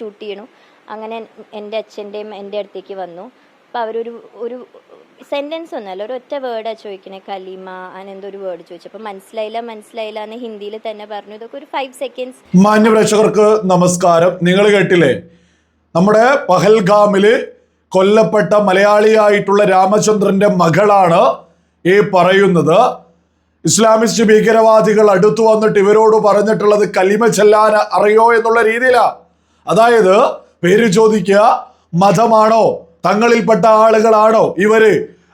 Shoot ചെയ്യണു. അങ്ങനെ എന്റെ അച്ഛന്റെയും എന്റെ അടുത്തേക്ക് വന്നു. അപ്പോൾ അവരൊരു ഒരു സെന്റൻസ് ഒന്നല്ല ഒരു ഒറ്റ വേർഡാണ് ചോദിക്കണേ. കലീമ അങ്ങനെ ഒരു വേർഡ് ചോദിച്ചു. അപ്പോൾ മനസ്സിലായില്ല മനസ്സിലായില്ല എന്ന് ഹിന്ദിയിൽ തന്നെ പറഞ്ഞു. ഇതൊക്കെ ഒരു ഫൈവ് സെക്കൻഡ്സ് മാന്യ പ്രേക്ഷകർക്ക് നമസ്കാരം. നിങ്ങൾ കേട്ടില്ലേ? നമ്മുടെ പഹൽഗാമിൽ കൊല്ലപ്പെട്ട മലയാളിയായിട്ടുള്ള രാമചന്ദ്രന്റെ മകളാണ് ഈ പറയുന്നത്. ഇസ്ലാമിസ്റ്റ് ഭീകരവാദികൾ അടുത്തു വന്നിട്ട് ഇവരോട് പറഞ്ഞിട്ടുള്ളത് കലിമ ചെല്ലാൻ അറിയോ എന്നുള്ള രീതിയിലാ. അതായത് പേര് ചോദിക്കുക മതമാണോ തങ്ങളിൽപ്പെട്ട ആളുകളാണോ ഇവർ?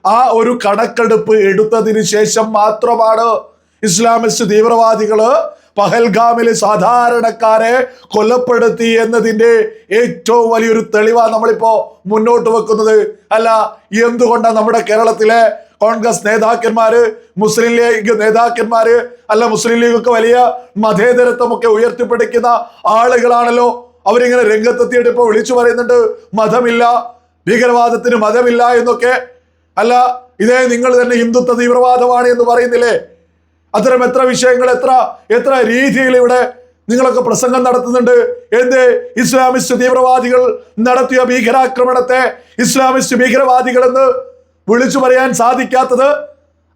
ആ ഒരു കണക്കെടുപ്പ് എടുത്തതിന് ശേഷം മാത്രമാണ് ഇസ്ലാമിസ്റ്റ് തീവ്രവാദികൾ പഹൽഗാമിൽ സാധാരണക്കാരെ കൊലപ്പെടുത്തി എന്നതിന്റെ ഏറ്റവും വലിയൊരു തെളിവാണ് നമ്മളിപ്പോ മുന്നോട്ട് വെക്കുന്നത്. അല്ല എന്തുകൊണ്ടാണ് നമ്മുടെ കേരളത്തിലെ കോൺഗ്രസ് നേതാക്കന്മാര് മുസ്ലിം ലീഗ് നേതാക്കന്മാര് അല്ല മുസ്ലിം ലീഗ് ഒക്കെ വലിയ മതേതരത്വമൊക്കെ ഉയർത്തിപ്പിടിക്കുന്ന ആളുകളാണല്ലോ അവരിങ്ങനെ രംഗത്തെത്തിയിട്ട് ഇപ്പൊ വിളിച്ചു പറയുന്നുണ്ട് മതമില്ല ഭീകരവാദത്തിന് മതമില്ല എന്നൊക്കെ. അല്ല ഇതേ നിങ്ങൾ തന്നെ ഹിന്ദുത്വ തീവ്രവാദമാണ് എന്ന് പറയുന്നില്ലേ? അത്തരം എത്ര വിഷയങ്ങൾ എത്ര എത്ര രീതിയിൽ ഇവിടെ നിങ്ങളൊക്കെ പ്രസംഗം നടത്തുന്നുണ്ട്. എന്ത്? ഇസ്ലാമിസ്റ്റ് തീവ്രവാദികൾ നടത്തിയ ഭീകരാക്രമണത്തെ ഇസ്ലാമിസ്റ്റ് ഭീകരവാദികൾ എന്ന് വിളിച്ചു പറയാൻ സാധിക്കാത്തത്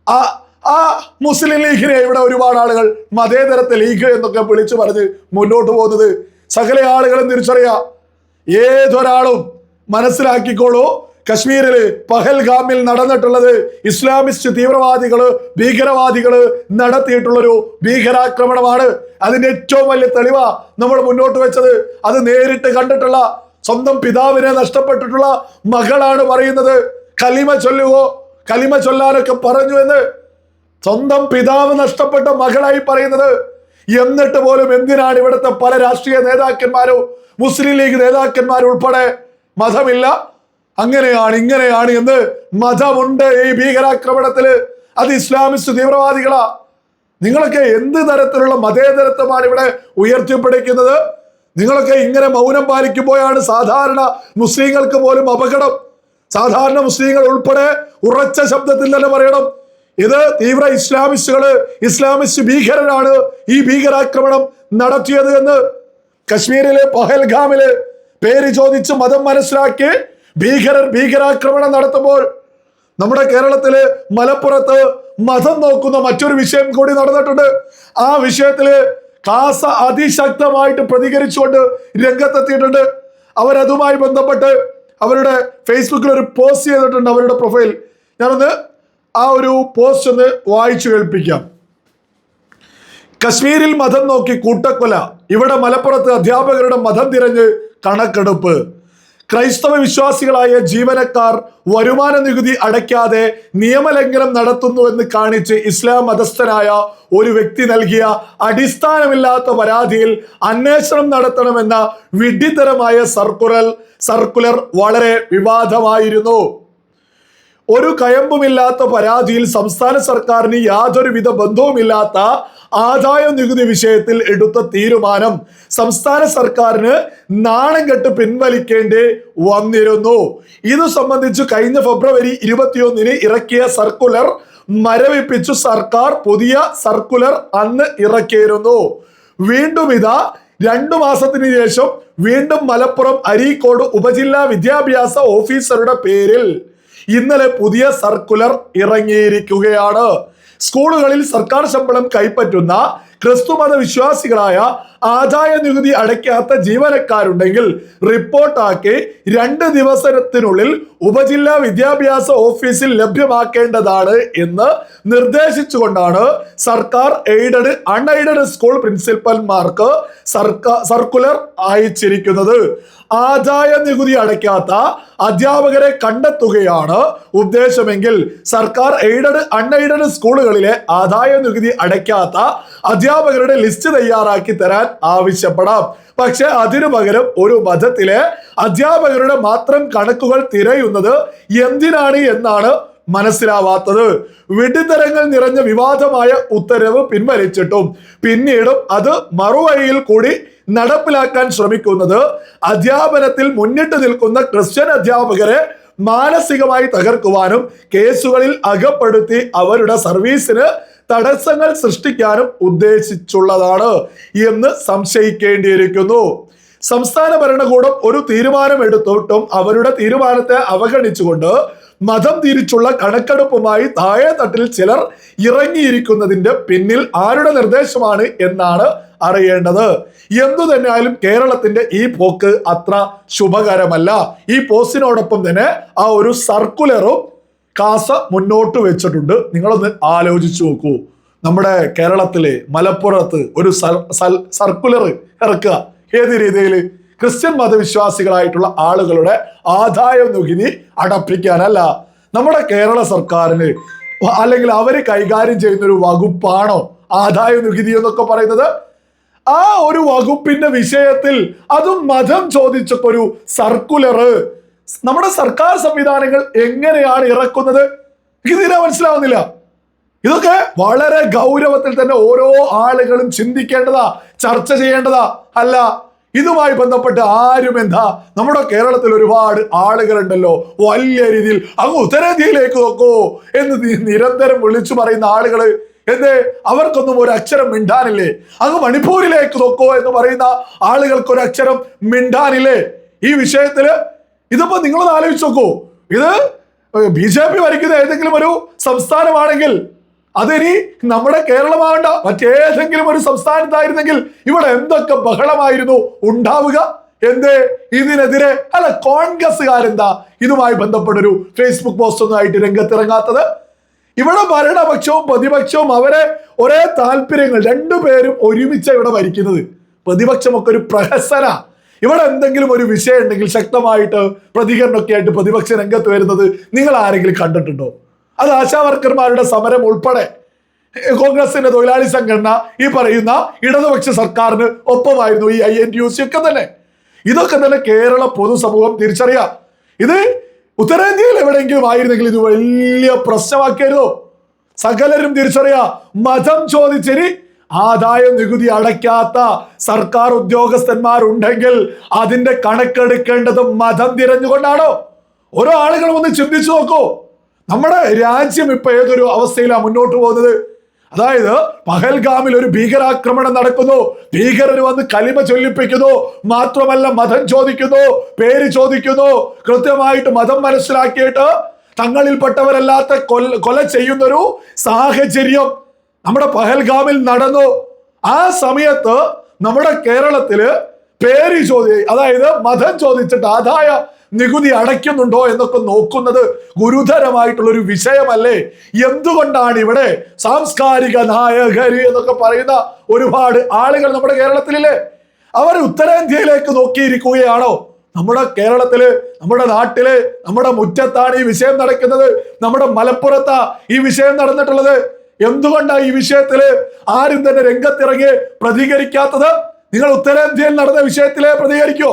ആ ആ മുസ്ലിം ലീഗിനെ ഇവിടെ ഒരുപാട് ആളുകൾ മതേതരത്തെ ലീഗ് എന്നൊക്കെ വിളിച്ചു പറഞ്ഞ് മുന്നോട്ട് പോകുന്നത് സകല ആളുകളും തിരിച്ചറിയാം. ഏതൊരാളും മനസ്സിലാക്കിക്കോളൂ കശ്മീരിൽ പഹൽഗാമിൽ നടന്നിട്ടുള്ളത് ഇസ്ലാമിസ്റ്റ് തീവ്രവാദികൾ ഭീകരവാദികൾ നടത്തിയിട്ടുള്ളൊരു ഭീകരാക്രമണമാണ്. അതിന്റെ ഏറ്റവും വലിയ തെളിവ നമ്മൾ മുന്നോട്ട് വെച്ചത്. അത് നേരിട്ട് കണ്ടിട്ടുള്ള സ്വന്തം പിതാവിനെ നഷ്ടപ്പെട്ടിട്ടുള്ള മകളാണ് പറയുന്നത്. കലിമ ചൊല്ലുവോ? കലിമ ചൊല്ലാനൊക്കെ പറഞ്ഞു എന്ന് സ്വന്തം പിതാവ് നഷ്ടപ്പെട്ട മകളായി പറയുന്നത്. എന്നിട്ട് പോലും എന്തിനാണ് ഇവിടുത്തെ പല രാഷ്ട്രീയ നേതാക്കന്മാരോ മുസ്ലിം ലീഗ് നേതാക്കന്മാരും ഉൾപ്പെടെ മതമില്ല? അങ്ങനെയാണ് ഇങ്ങനെയാണ് എന്ന് മതമുണ്ട് ഈ ഭീകരാക്രമണത്തിൽ. അത് ഇസ്ലാമിസ്റ്റ് തീവ്രവാദികളാ. നിങ്ങളൊക്കെ എന്ത് തരത്തിലുള്ള മതേതരത്വമാണ് ഇവിടെ ഉയർത്തിപ്പിടിക്കുന്നത്? നിങ്ങളൊക്കെ ഇങ്ങനെ മൗനം പാലിക്കുമ്പോഴാണ് സാധാരണ മുസ്ലിങ്ങൾക്ക് പോലും അപകടം. സാധാരണ മുസ്ലിങ്ങൾ ഉൾപ്പെടെ ഉറച്ച ശബ്ദത്തിൽ തന്നെ പറയണം. ഇത് തീവ്ര ഇസ്ലാമിസ്റ്റുകൾ ഇസ്ലാമിസ്റ്റ് ഭീകരരാണ് ഈ ഭീകരാക്രമണം നടത്തിയത് എന്ന് കശ്മീരിലെ പഹൽഗാമിൽ പേര് ചോദിച്ച് മതം മനസ്സിലാക്കി ഭീകരർ ഭീകരാക്രമണം നടത്തുമ്പോൾ നമ്മുടെ കേരളത്തിൽ മലപ്പുറത്ത് മതം നോക്കുന്ന മറ്റൊരു വിഷയം കൂടി നടന്നിട്ടുണ്ട്. ആ വിഷയത്തിൽ കാസ അതിശക്തമായിട്ട് പ്രതികരിച്ചുകൊണ്ട് രംഗത്തെത്തിയിട്ടുണ്ട്. അവരതുമായി ബന്ധപ്പെട്ട് അവരുടെ ഫേസ്ബുക്കിൽ ഒരു പോസ്റ്റ് ചെയ്തിട്ടുണ്ട് അവരുടെ പ്രൊഫൈൽ. ഞാനൊന്ന് ആ ഒരു പോസ്റ്റ് ഒന്ന് വായിച്ചു കേൾപ്പിക്കാം. കശ്മീരിൽ മതം നോക്കി കൂട്ടക്കൊല. ഇവിടെ മലപ്പുറത്ത് അധ്യാപകരുടെ മതം തിരഞ്ഞ് കണക്കെടുപ്പ്. ക്രൈസ്തവ വിശ്വാസികളായ ജീവനക്കാർ വരുമാന നികുതി അടയ്ക്കാതെ നിയമലംഘനം നടത്തുന്നുവെന്ന് കാണിച്ച് ഇസ്ലാം മതസ്ഥനായ ഒരു വ്യക്തി നൽകിയ അടിസ്ഥാനമില്ലാത്ത പരാതിയിൽ അന്വേഷണം നടത്തണമെന്ന വിഡ്ഢിതരമായ സർക്കുലർ സർക്കുലർ വളരെ വിവാദമായിരുന്നു. ഒരു കയമ്പുമില്ലാത്ത പരാതിയിൽ സംസ്ഥാന സർക്കാരിന് യാതൊരുവിധ ബന്ധവുമില്ലാത്ത ആദായ നികുതി വിഷയത്തിൽ എടുത്ത തീരുമാനം സംസ്ഥാന സർക്കാരിന് നാണം കെട്ട് പിൻവലിക്കേണ്ടി വന്നിരുന്നു. ഇത് സംബന്ധിച്ച് കഴിഞ്ഞ ഫെബ്രുവരി ഇരുപത്തിയൊന്നിന് ഇറക്കിയ സർക്കുലർ മരവിപ്പിച്ചു സർക്കാർ പുതിയ സർക്കുലർ അന്ന് ഇറക്കിയിരുന്നു. വീണ്ടും ഇതാ രണ്ടു മാസത്തിന് ശേഷം വീണ്ടും മലപ്പുറം അരീക്കോട് ഉപജില്ലാ വിദ്യാഭ്യാസ ഓഫീസറുടെ പേരിൽ ഇന്നലെ പുതിയ സർക്കുലർ ഇറങ്ങിയിരിക്കുകയാണ്. സ്കൂളുകളിൽ സർക്കാർ ശമ്പളം കൈപ്പറ്റുന്ന ക്രിസ്തുമത വിശ്വാസികളായ ആദായ നികുതി അടയ്ക്കാത്ത ജീവനക്കാരുണ്ടെങ്കിൽ റിപ്പോർട്ടാക്കി രണ്ട് ദിവസത്തിനുള്ളിൽ ഉപജില്ലാ വിദ്യാഭ്യാസ ഓഫീസിൽ ലഭ്യമാക്കേണ്ടതാണ് എന്ന് നിർദ്ദേശിച്ചുകൊണ്ടാണ് സർക്കാർ എയ്ഡഡ് അൺഎയ്ഡഡ് സ്കൂൾ പ്രിൻസിപ്പൽമാർക്ക് സർക്കാർ സർക്കുലർ അയച്ചിരിക്കുന്നത്. ആദായ നികുതി അടയ്ക്കാത്ത അധ്യാപകരെ കണ്ടെത്തുകയാണ് ഉദ്ദേശമെങ്കിൽ സർക്കാർ എയ്ഡഡ് അൺഎയ്ഡഡ് സ്കൂളുകളിലെ ആദായ നികുതി അടയ്ക്കാത്ത അധ്യാപകരുടെ ലിസ്റ്റ് തയ്യാറാക്കി തരാൻ ആവശ്യപ്പെടാം. പക്ഷെ അതിനു പകരം ഒരു മതത്തിലെ അധ്യാപകരുടെ മാത്രം കണക്കുകൾ തിരയുന്നത് എന്തിനാണ് എന്നാണ് മനസ്സിലാവാത്തത്. വെടിത്തരങ്ങൾ നിറഞ്ഞ വിവാദമായ ഉത്തരവ് പിൻവലിച്ചിട്ടും പിന്നീടും അത് മറുവഴിയിൽ കൂടി നടപ്പിലാക്കാൻ ശ്രമിക്കുന്നത് അധ്യാപനത്തിൽ മുന്നിട്ട് നിൽക്കുന്ന ക്രിസ്ത്യൻ അധ്യാപകരെ മാനസികമായി തകർക്കുവാനും കേസുകളിൽ അകപ്പെടുത്തി അവരുടെ സർവീസിന് തടസ്സങ്ങൾ സൃഷ്ടിക്കാനും ഉദ്ദേശിച്ചുള്ളതാണ് എന്ന് സംശയിക്കേണ്ടിയിരിക്കുന്നു. സംസ്ഥാന ഭരണകൂടം ഒരു തീരുമാനം എടുത്തിട്ടും അവരുടെ തീരുമാനത്തെ അവഗണിച്ചുകൊണ്ട് മതം തിരിച്ചുള്ള കണക്കെടുപ്പുമായി താഴെ തട്ടിൽ ചിലർ ഇറങ്ങിയിരിക്കുന്നതിന്റെ പിന്നിൽ ആരുടെ നിർദ്ദേശമാണ് എന്നാണ് അറിയേണ്ടത്. എന്തു തന്നെയായാലും കേരളത്തിന്റെ ഈ പോക്ക് അത്ര ശുഭകരമല്ല. ഈ പോസ്റ്റിനോടൊപ്പം തന്നെ ആ ഒരു സർക്കുലറും കാസ മുന്നോട്ട് വെച്ചിട്ടുണ്ട്. നിങ്ങളൊന്ന് ആലോചിച്ചു നോക്കൂ. നമ്മുടെ കേരളത്തിലെ മലപ്പുറത്ത് ഒരു സർക്കുലർ ഇറക്കുക. ഏത് രീതിയിൽ? ക്രിസ്ത്യൻ മതവിശ്വാസികളായിട്ടുള്ള ആളുകളുടെ ആദായ നികുതി അടപ്പിക്കാനല്ല. നമ്മുടെ കേരള സർക്കാരിന് അല്ലെങ്കിൽ അവർ കൈകാര്യം ചെയ്യുന്ന ഒരു വകുപ്പാണോ ആദായ നികുതി എന്നൊക്കെ പറയുന്നത്? ആ ഒരു വകുപ്പിന്റെ വിഷയത്തിൽ അതും മതം ചോദിച്ചപ്പോ ഒരു സർക്കുലറ് നമ്മുടെ സർക്കാർ സംവിധാനങ്ങൾ എങ്ങനെയാണ് ഇറക്കുന്നത്? തീരെ മനസ്സിലാവുന്നില്ല. ഇതൊക്കെ വളരെ ഗൗരവത്തിൽ തന്നെ ഓരോ ആളുകളും ചിന്തിക്കേണ്ടതാ ചർച്ച ചെയ്യേണ്ടതാ. അല്ല ഇതുമായി ബന്ധപ്പെട്ട് ആരും എന്താ നമ്മുടെ കേരളത്തിൽ ഒരുപാട് ആളുകളുണ്ടല്ലോ വലിയ രീതിയിൽ അങ്ങ് ഉത്തരേന്ത്യയിലേക്ക് നോക്കൂ എന്ന് നിരന്തരം വിളിച്ചു പറയുന്ന ആളുകൾ എന്തേ അവർക്കൊന്നും ഒരു അക്ഷരം മിണ്ടാനില്ലേ? അങ്ങ് മണിപ്പൂരിലേക്ക് നോക്കോ എന്ന് പറയുന്ന ആളുകൾക്ക് ഒരു അക്ഷരം മിണ്ടാനില്ലേ? ഈ വിഷയത്തിൽ ഇതിപ്പോ നിങ്ങൾ ആലോചിച്ച് നോക്കൂ. ഇത് ബി ജെ പി ഭരിക്കുന്ന ഏതെങ്കിലും ഒരു സംസ്ഥാനമാണെങ്കിൽ അതിനി നമ്മുടെ കേരളമാവണ്ട മറ്റേതെങ്കിലും ഒരു സംസ്ഥാനത്തായിരുന്നെങ്കിൽ ഇവിടെ എന്തൊക്കെ ബഹളമായിരുന്നു ഉണ്ടാവുക? എന്തേ? ഇതിനെതിരെ അല്ല കോൺഗ്രസ്സുകാരെന്താ ഇതുമായി ബന്ധപ്പെട്ടൊരു ഫേസ്ബുക്ക് പോസ്റ്റ് ഒന്നും ആയിട്ട് രംഗത്തിറങ്ങാത്തത്? ഇവിടെ ഭരണപക്ഷവും പ്രതിപക്ഷവും അവരെ ഒരേ താല്പര്യങ്ങൾ രണ്ടുപേരും ഒരുമിച്ച് ഇവിടെ ഭരിക്കുന്നത്. പ്രതിപക്ഷമൊക്കെ ഒരു പ്രഹസന. ഇവിടെ എന്തെങ്കിലും ഒരു വിഷയം ഉണ്ടെങ്കിൽ ശക്തമായിട്ട് പ്രതികരണമൊക്കെ ആയിട്ട് പ്രതിപക്ഷ രംഗത്ത് വരുന്നത് നിങ്ങൾ ആരെങ്കിലും കണ്ടിട്ടുണ്ടോ? അത് ആശാവർക്കർമാരുടെ സമരം ഉൾപ്പെടെ കോൺഗ്രസിന്റെ തൊഴിലാളി സംഘടന ഈ പറയുന്ന ഇടതുപക്ഷ സർക്കാരിന് ഒപ്പമായിരുന്നു ഈ I N T U C ഒക്കെ തന്നെ. ഇതൊക്കെ തന്നെ കേരള പൊതുസമൂഹം തിരിച്ചറിയാം. ഇത് ഉത്തരേന്ത്യയിൽ എവിടെയെങ്കിലും ആയിരുന്നെങ്കിൽ ഇത് വലിയ പ്രശ്നമാക്കിയായിരുന്നു. സകലരും തിരിച്ചറിയാം. മതം ചോദിച്ചിനി ആദായ നികുതി അടയ്ക്കാത്ത സർക്കാർ ഉദ്യോഗസ്ഥന്മാരുണ്ടെങ്കിൽ അതിന്റെ കണക്കെടുക്കേണ്ടത് മതം തിരഞ്ഞുകൊണ്ടാണോ? ഓരോ ആളുകളും ഒന്ന് ചിന്തിച്ചു നോക്കൂ. നമ്മുടെ രാജ്യം ഇപ്പൊ ഏതൊരു അവസ്ഥയിലാണ് മുന്നോട്ട് പോകുന്നത്? അതായത് പഹൽഗാമിൽ ഒരു ഭീകരാക്രമണം നടക്കുന്നു. ഭീകരർ വന്ന് കലിമ ചൊല്ലിപ്പിക്കുന്നു. മാത്രമല്ല മതം ചോദിക്കുന്നു പേര് ചോദിക്കുന്നു. കൃത്യമായിട്ട് മതം മനസ്സിലാക്കിയിട്ട് തങ്ങളിൽപ്പെട്ടവരല്ലാത്ത കൊല കൊല ചെയ്യുന്നൊരു സാഹചര്യം നമ്മുടെ പഹൽഗാമിൽ നടന്നു. ആ സമയത്ത് നമ്മുടെ കേരളത്തിൽ പേര് ചോദി അതായത് മതം ചോദിച്ചിട്ട് ആദായ നികുതി അടയ്ക്കുന്നുണ്ടോ എന്നൊക്കെ നോക്കുന്നത് ഗുരുതരമായിട്ടുള്ള ഒരു വിഷയമല്ലേ? എന്തുകൊണ്ടാണ് ഇവിടെ സാംസ്കാരിക നായകര് എന്നൊക്കെ പറയുന്ന ഒരുപാട് ആളുകൾ നമ്മുടെ കേരളത്തിലില്ലേ? അവർ ഉത്തരേന്ത്യയിലേക്ക് നോക്കിയിരിക്കുകയാണോ? നമ്മുടെ കേരളത്തിൽ നമ്മുടെ നാട്ടിൽ നമ്മുടെ മുറ്റത്താണ് ഈ വിഷയം നടക്കുന്നത്? നമ്മുടെ മലപ്പുറത്താ ഈ വിഷയം നടന്നിട്ടുള്ളത്? എന്തുകൊണ്ടാണ് ഈ വിഷയത്തിൽ ആരും തന്നെ രംഗത്തിറങ്ങി പ്രതികരിക്കാത്തത്? നിങ്ങൾ ഉത്തരേന്ത്യയിൽ നടന്ന വിഷയത്തിലെ പ്രതികരിക്കോ.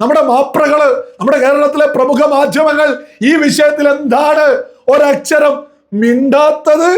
നമ്മുടെ മാപ്രകൾ നമ്മുടെ കേരളത്തിലെ പ്രമുഖ മാധ്യമങ്ങൾ ഈ വിഷയത്തിൽ എന്താണ് ഒരക്ഷരം മിണ്ടാത്തത്?